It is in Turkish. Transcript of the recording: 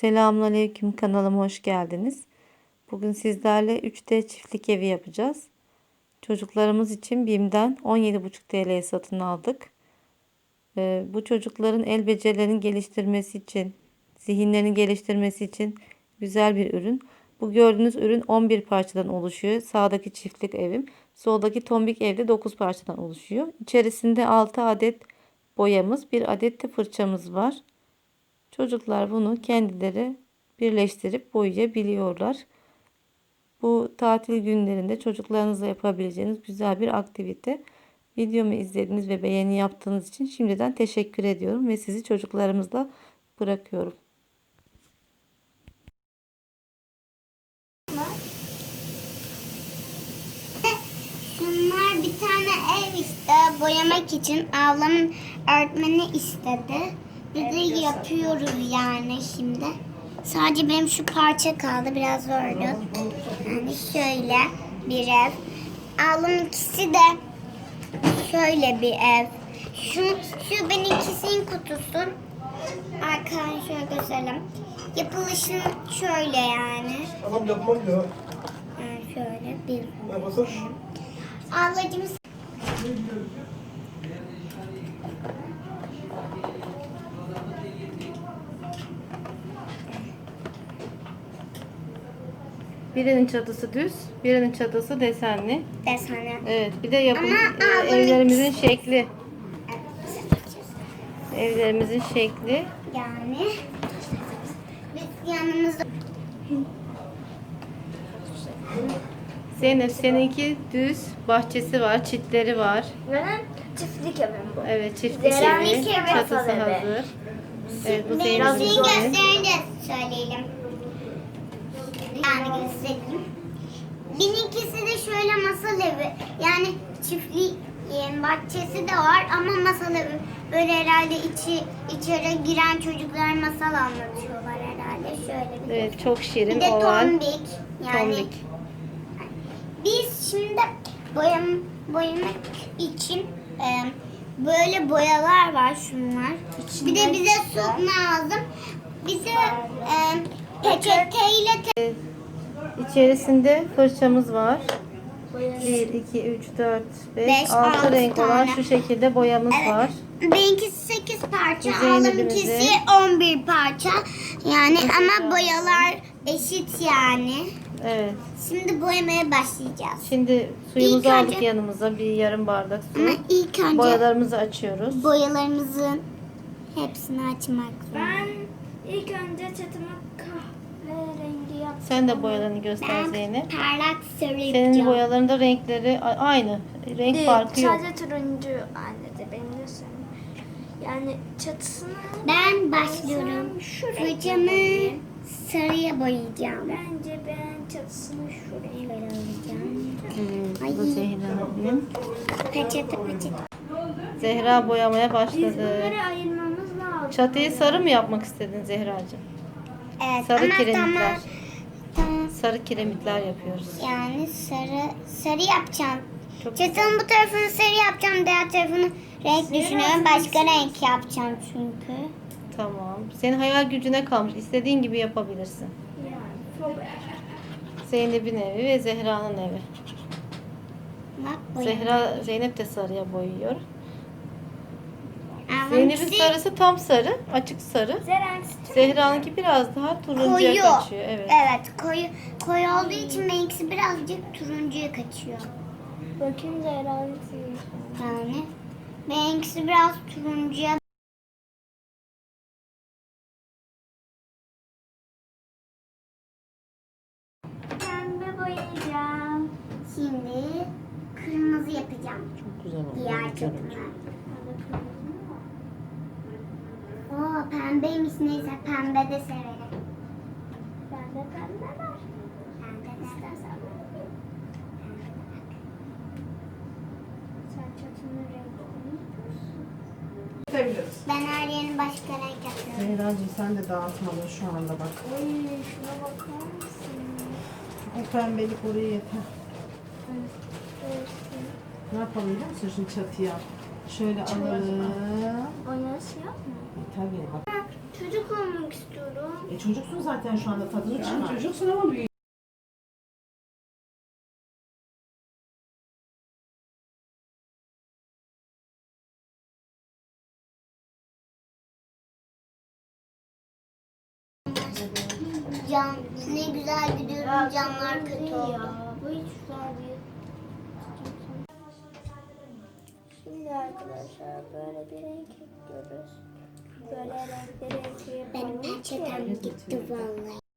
Selamünaleyküm kanalıma hoş geldiniz. Bugün sizlerle 3D çiftlik evi yapacağız. Çocuklarımız için BİM'den 17,5 TL'ye satın aldık. Ee, bu çocukların el becerilerini geliştirmesi için, zihinlerini geliştirmesi için güzel bir ürün. Bu gördüğünüz ürün 11 parçadan oluşuyor. Sağdaki çiftlik evim, soldaki tombik evde 9 parçadan oluşuyor. İçerisinde 6 adet boyamız, bir adet de fırçamız var. Çocuklar bunu kendileri birleştirip boyayabiliyorlar. Bu tatil günlerinde çocuklarınızla yapabileceğiniz güzel bir aktivite. Videomu izlediğiniz ve beğeni yaptığınız için şimdiden teşekkür ediyorum ve sizi çocuklarımızla bırakıyorum. Şunlar bir tane ev işte boyamak için ablamın öğretmeni istedi. De yapıyoruz yani şimdi. Sadece benim şu parça kaldı biraz zordu. Yani şöyle bir ev. Ablamınkisi de şöyle bir ev. Şu, şu benimkisinin kutusu. Arkadan şöyle gösterelim. Yapılışı şöyle yani. Tamam yapmam ya. Yani şöyle bir. Ablacığım Birinin çatısı düz, birinin çatısı desenli. desene. Evet, bir de yapım Ama e, evlerimizin şekli. Evlerimizin şekli. Yani biz yanımızda Zeynep seninki düz, bahçesi var, çitleri var. Benim çiftlik evim bu. Evet, çiftlik evi, evi, çatısı hazır. Evet, bu Zeynep'in evi. gösterince söyleyelim. Yani göstereyim. Benimkisi de şöyle masal evi. Yani çiftlik yani bahçesi de var ama masal evi. Böyle herhalde içi içeri giren çocuklar masal anlatıyorlar herhalde. Şöyle bir Evet, çok Bir şirin, de oval, tombik. Yani tombik. Biz şimdi boyam, boyamak için e, böyle boyalar var şunlar. bir de bize su lazım. Bize e, peçeteyle te- İçerisinde fırçamız var. 1, 2, 3, 4, 5, Beş, 6 altı renk olan tane. şu şekilde boyamız Evet. var. Benimkisi 8 parça, ablamınkisi 11 parça. Yani ama boyalar eşit yani. Evet. Şimdi boyamaya başlayacağız. Şimdi suyumuzu İlk aldık önce- yanımıza. Bir yarım bardak su. Ama ilk önce Boyalarımızı açıyoruz. boyalarımızın hepsini açmak zorundayız. Ben ilk önce çatımı kahverengi yaptım. Sen de boyalarını göster Ben Zeynep. parlak sarı Senin boyalarında renkleri aynı. Renk Değil, farkı yok. Sadece turuncu anne de benim de senin. Yani çatısını Ben başlıyorum. Boyayayım. sarıya boyayacağım. Bence ben çatısını şuraya Şöyle alacağım. Evet, Ay. bu Zehra'nın. Peçete peçete. Zehra boyamaya Biz başladı. bunları ayırmamız lazım. Çatıyı sarı mı yapmak istedin Zehracığım? Evet Sarı ama kiremitler. tamam. Tamam. Sarı kiremitler yapıyoruz. Yani sarı sarı yapacağım. Çok Çatının bu tarafını sarı yapacağım. Diğer tarafını renk düşünüyorum. Başka renk yapacağım çünkü. Tamam. Senin hayal gücüne kalmış. İstediğin gibi yapabilirsin. Yani Zeynep'in evi ve Zehra'nın evi. Bak. Zehra Zeynep de sarıya boyuyor. Zeynep'in sarısı tam sarı, açık sarı. Zehra'nınki biraz daha turuncuya koyu. kaçıyor. Evet. Evet koyu. Koyu olduğu için benimkisi birazcık turuncuya kaçıyor. bakayım Zerenks. Yani benimkisi biraz turuncuya Pembe boyayacağım. Şimdi kırmızı yapacağım. Çok güzel oldu. Diğer Güzel oldu. Oo pembeymiş neyse pembe de severim. Bende pembe var. Pembe de istersen. Sen çatının rengini yapıyorsun. Ben her yerini başka renk yapıyorum. Zehra'cığım sen de dağıtmadın şu anda bak. Oy şuna bakar mısın? O pembelik oraya yeter. Evet. Ne yapalım biliyor musun şimdi çatıya? Şöyle alalım. Oynasın yok mu? Tabii bak. Çocuk olmak istiyorum. E, çocuksun zaten şu anda tadını çıkar. Çocuksun ama büyük. Can, ne güzel gidiyorum canlar kötü oldu. Ya, bu hiç güzel değil. Şimdi arkadaşlar böyle bir renk ekliyoruz. Böyle renkleri ekleyelim. Benim gitti vallahi.